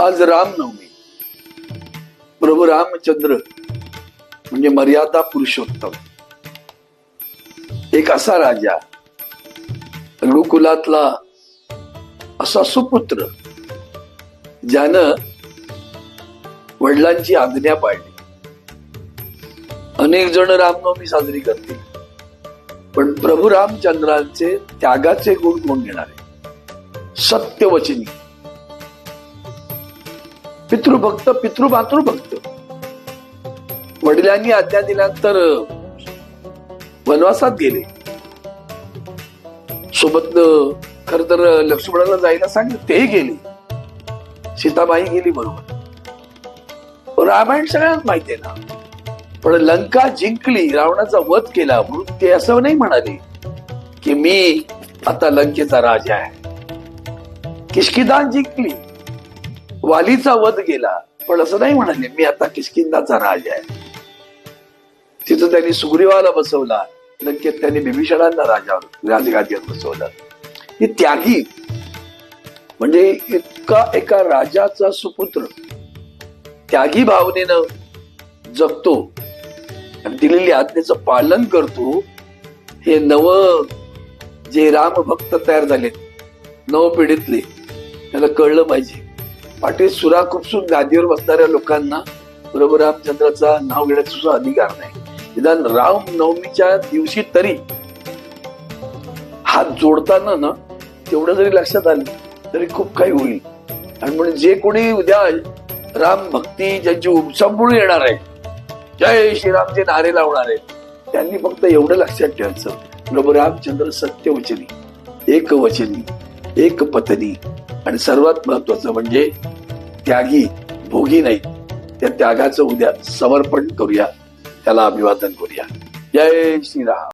आज रामनवमी. प्रभू रामचंद्र म्हणजे मर्यादा पुरुषोत्तम. एक असा राजा रघुकुलातला असा सुपुत्र ज्यानं वडिलांची आज्ञा पाळली. अनेक जण रामनवमी साजरी करतील पण प्रभू रामचंद्रांचे त्यागाचे गुण कोण घेणार आहे? सत्यवचनी. पितृभक्त पितृभातृभक्त वडिलांनी आज्ञा दिल्यानंतर वनवासात गेले. सोबत खर तर लक्ष्मणाला जायला सांगितलं तेही गेले. सीताबाई गेली बरोबर. रामायण सगळ्यांना माहिती आहे ना. पण लंका जिंकली रावणाचा वध केला म्हणून ते असं नाही म्हणाले की मी आता लंकेचा राजा आहे. किशकिदान जिंकली. वालीचा वध गेला. पण असं नाही म्हणाले मी आता किशकिंदाचा राजा आहे. तिथं त्यांनी सुग्रीवाला बसवला. लंकेत त्यांनी बिभीषणांना राजा राजगादीवर बसवलं. ही त्यागी म्हणजे इतका एका राजाचा सुपुत्र त्यागी भावनेनं जगतो आणि दिलेली आज्ञेचं पालन करतो हे नव जे राम भक्त तयार झालेत नव पिढीतले त्याला कळलं पाहिजे. पाठी सुरा खुपसून गादीवर बसणाऱ्या लोकांना बरोबर रामचंद्राचा नाव घेण्याचा सुद्धा अधिकार नाही. निदान राम नवमीच्या दिवशी तरी हात जोडताना ना तेवढं जरी लक्षात आलं तरी खूप काही होईल. आणि म्हणून जे कोणी उद्या राम भक्ती ज्यांची उपसंपूर्ण येणार आहे जय श्रीरामचे नारे लावणार आहेत त्यांनी फक्त एवढं लक्षात ठेवायचं प्रभू रामचंद्र सत्यवचनी एकवचनी एक पत्नी. आणि सर्वात महत्वाचं म्हणजे त्यागी भोगी नाही. त्या त्यागाचं उद्या समर्पण करूया. त्याला अभिवादन करूया. जय श्रीराम.